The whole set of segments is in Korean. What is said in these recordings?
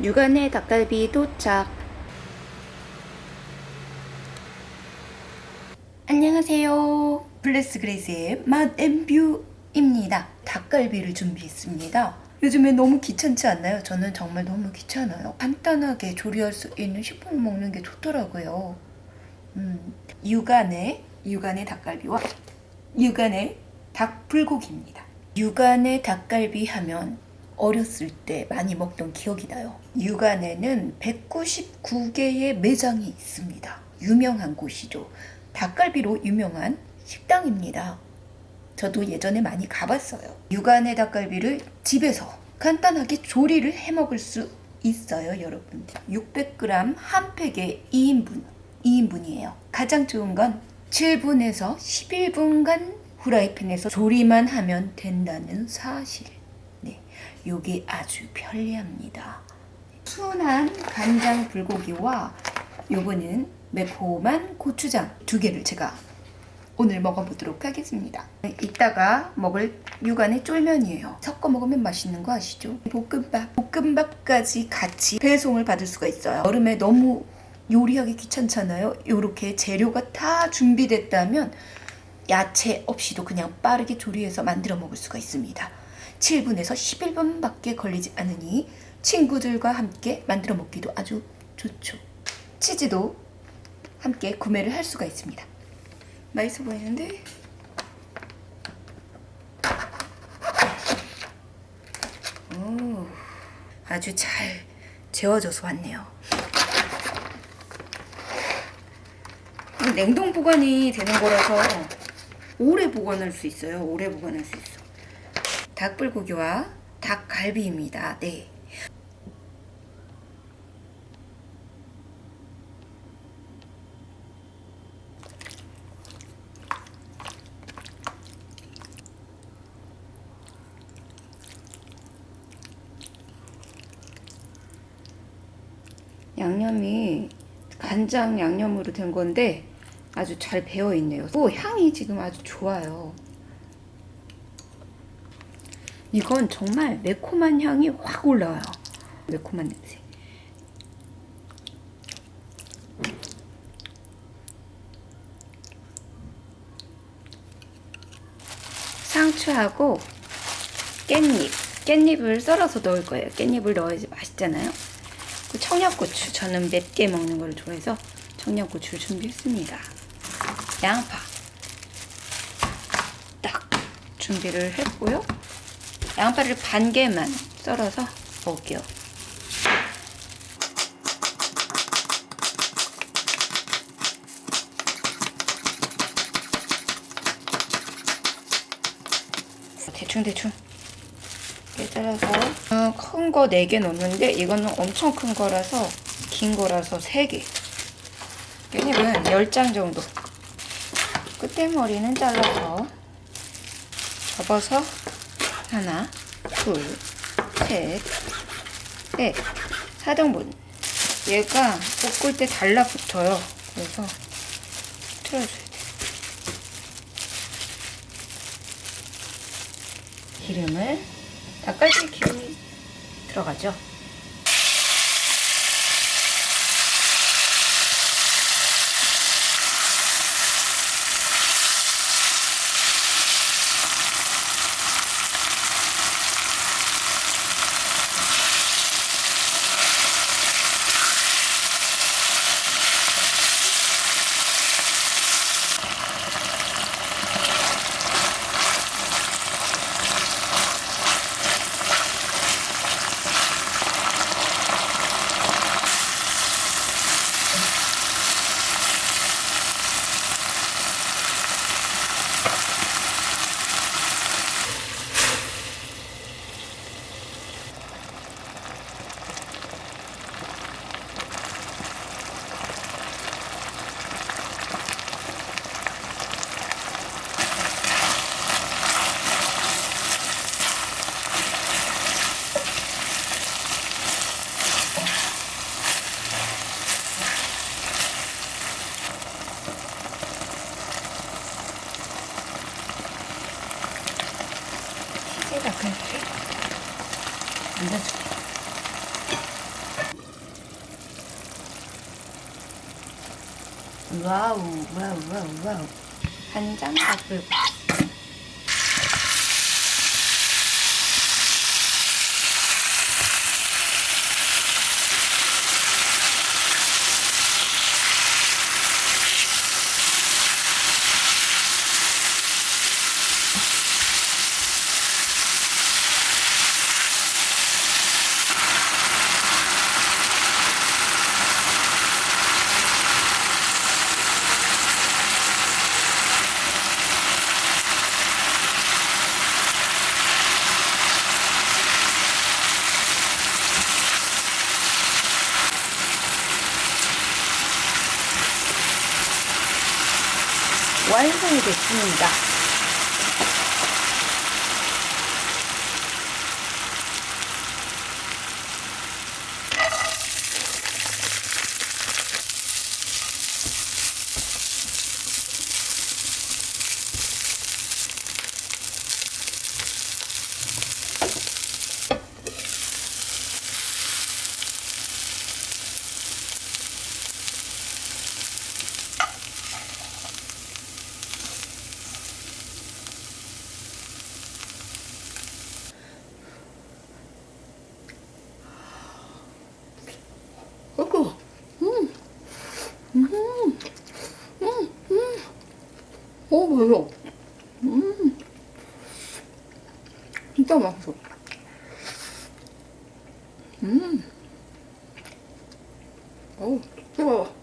육안의 닭갈비 도착. 안녕하세요. 블레스 그레이스의 맛앤뷰입니다. 닭갈비를 준비했습니다. 요즘에 너무 귀찮지 않나요? 저는 정말 너무 귀찮아요. 간단하게 조리할 수 있는 식품을 먹는 게 좋더라고요. 음, 육안의 육안의 닭갈비와 육안의 닭불고기입니다. 육안의 닭갈비 하면 어렸을 때 많이 먹던 기억이 나요. 육안에는 199개의 매장이 있습니다. 유명한 곳이죠. 닭갈비로 유명한 식당입니다. 저도 예전에 많이 가봤어요. 육안의 닭갈비를 집에서 간단하게 조리를 해 먹을 수 있어요, 여러분. 600g 한 팩에 2인분, 2인분이에요. 가장 좋은 건 7분에서 11분간 후라이팬에서 조리만 하면 된다는 사실. 네, 요게 아주 편리합니다. 순한 간장 불고기와 요거는 매콤한 고추장 두 개를 제가 오늘 먹어보도록 하겠습니다. 이따가 먹을 육안의 쫄면이에요. 섞어 먹으면 맛있는 거 아시죠? 볶음밥, 볶음밥까지 같이 배송을 받을 수가 있어요. 여름에 너무 요리하기 귀찮잖아요. 이렇게 재료가 다 준비됐다면 야채 없이도 그냥 빠르게 조리해서 만들어 먹을 수가 있습니다. 7분에서 11분밖에 걸리지 않으니 친구들과 함께 만들어 먹기도 아주 좋죠. 치즈도 함께 구매를 할 수가 있습니다. 맛있어 보이는데? 오, 아주 잘 재워져서 왔네요. 냉동 보관이 되는 거라서 오래 보관할 수 있어요. 오래 보관할 수 있어. 닭불고기와 닭갈비입니다. 네. 양념이 간장 양념으로 된 건데 아주 잘 배어 있네요. 오, 향이 지금 아주 좋아요. 이건 정말 매콤한 향이 확 올라와요. 매콤한 냄새. 상추하고 깻잎. 깻잎을 썰어서 넣을 거예요. 깻잎을 넣어야지 맛있잖아요. 그 청양고추. 저는 맵게 먹는 걸 좋아해서 청양고추를 준비했습니다. 양파. 딱 준비를 했고요. 양파를 반 개만 썰어서 먹을게요. 대충 대충 이렇게 잘라서 어, 큰거 4개 넣는데 이거는 엄청 큰 거라서 긴 거라서 3개 깻잎은 10장 정도 끝에 머리는 잘라서 접어서 하나 둘 셋넷. 4등분. 얘가 볶을 때 달라붙어요. 그래서 틀어줘야 돼. 기름을 닭갈비 기름이 들어가죠. 앉아줘. 와우, 와우, 와우, 와우. 한장더 끓고. 성이 됐습니다. 어구, 음, 음, 음, 음, 오 맛있어, 음, 맛있어, 음, 오, 뜨거워.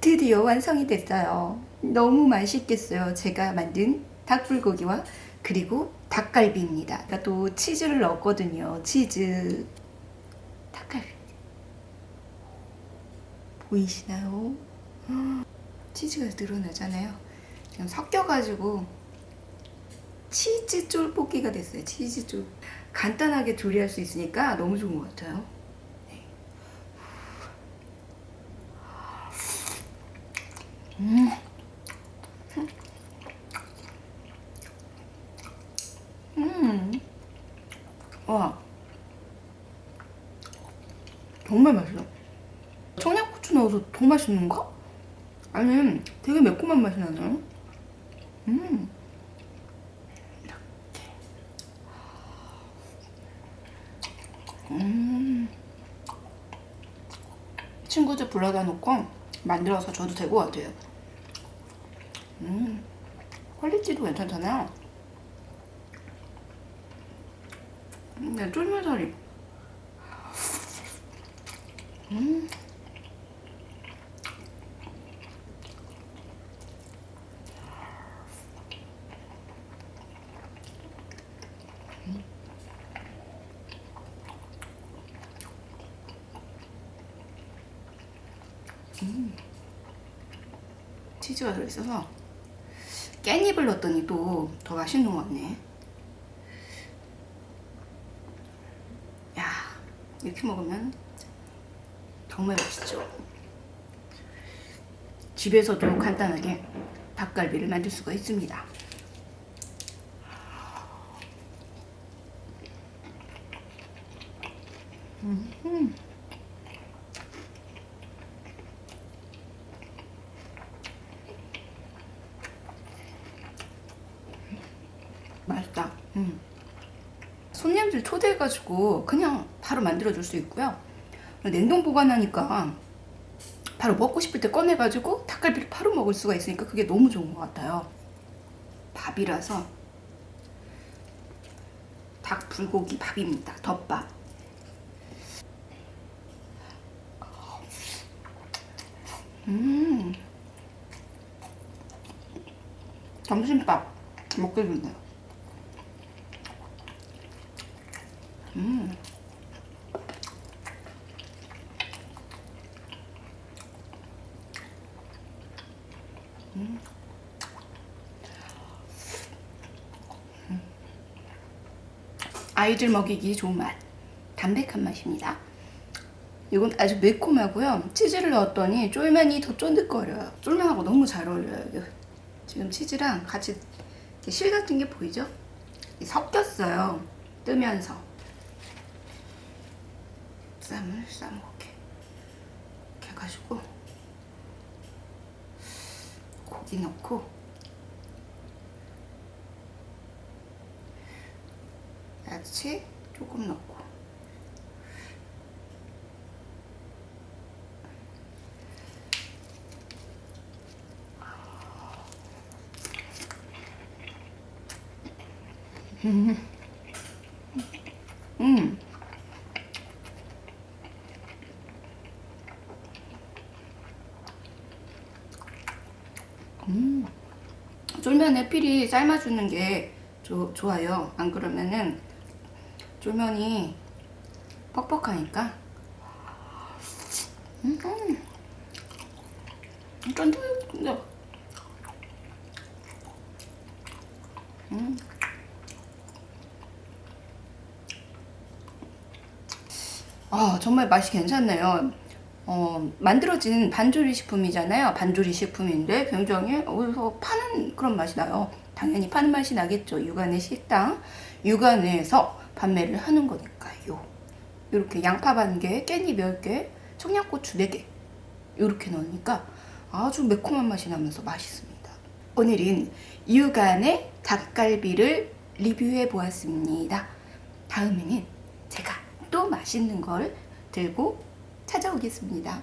드디어 완성이 됐어요. 너무 맛있겠어요. 제가 만든 닭불고기와 그리고 닭갈비입니다. 또 치즈를 넣었거든요. 치즈 닭갈비 보이시나요? 치즈가 늘어나잖아요. 지금 섞여가지고 치즈 쫄볶이가 됐어요. 치즈 쫄 간단하게 조리할 수 있으니까 너무 좋은 것 같아요. 네. 음. 음. 와. 정말 맛있어. 청양고추 넣어서 더 맛있는가? 아니, 되게 매콤한 맛이 나네요. 음. 이렇게. 음. 친구들 불러다 놓고 만들어서 줘도 될 것 같아요. 음. 퀄리티도 괜찮잖아요. 음, 네, 쫄면살이. 음. 음. 치즈가 들어있어서 깻잎을 넣었더니 또 더 맛있는 것 같네. 야, 이렇게 먹으면 정말 맛있죠. 집에서도 간단하게 닭갈비를 만들 수가 있습니다. 음. 맛있다. 음. 손님들 초대해가지고 그냥 바로 만들어줄 수 있고요. 냉동 보관하니까 바로 먹고 싶을 때 꺼내가지고 닭갈비를 바로 먹을 수가 있으니까 그게 너무 좋은 것 같아요. 밥이라서 닭 불고기 밥입니다. 덮밥. 음. 점심밥 먹게 좋네요. 음. 아이들 먹이기 좋은 맛. 담백한 맛입니다. 이건 아주 매콤하고요. 치즈를 넣었더니 쫄면이 더 쫀득거려요. 쫄면하고 너무 잘 어울려요. 지금 치즈랑 같이 실 같은 게 보이죠? 섞였어요. 뜨면서. 쌈을 싸먹게. 이렇게 해가지고 고기 넣고 야채 조금 넣고 음. 음. 쫄면에 필히 삶아주는 게 조, 좋아요. 안 그러면은 쫄면이 뻑뻑하니까. 음. 쫀득쫀득. 음. 아, 정말 맛이 괜찮네요. 어, 만들어진 반조리 식품이잖아요. 반조리 식품인데 굉장히 어디서 파는 그런 맛이 나요. 당연히 파는 맛이 나겠죠. 육안의 식당. 육안에서 판매를 하는 거니까요. 이렇게 양파 반 개, 깻잎 10개, 청양고추 4개. 이렇게 넣으니까 아주 매콤한 맛이 나면서 맛있습니다. 오늘은 육안의 닭갈비를 리뷰해 보았습니다. 다음에는 제가 또 맛있는 걸 들고 찾아오겠습니다.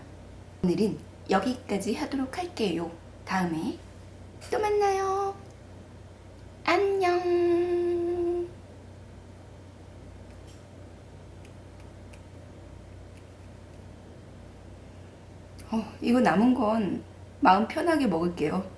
오늘은 여기까지 하도록 할게요. 다음에 또 만나요. 안녕. 어, 이거 남은 건 마음 편하게 먹을게요.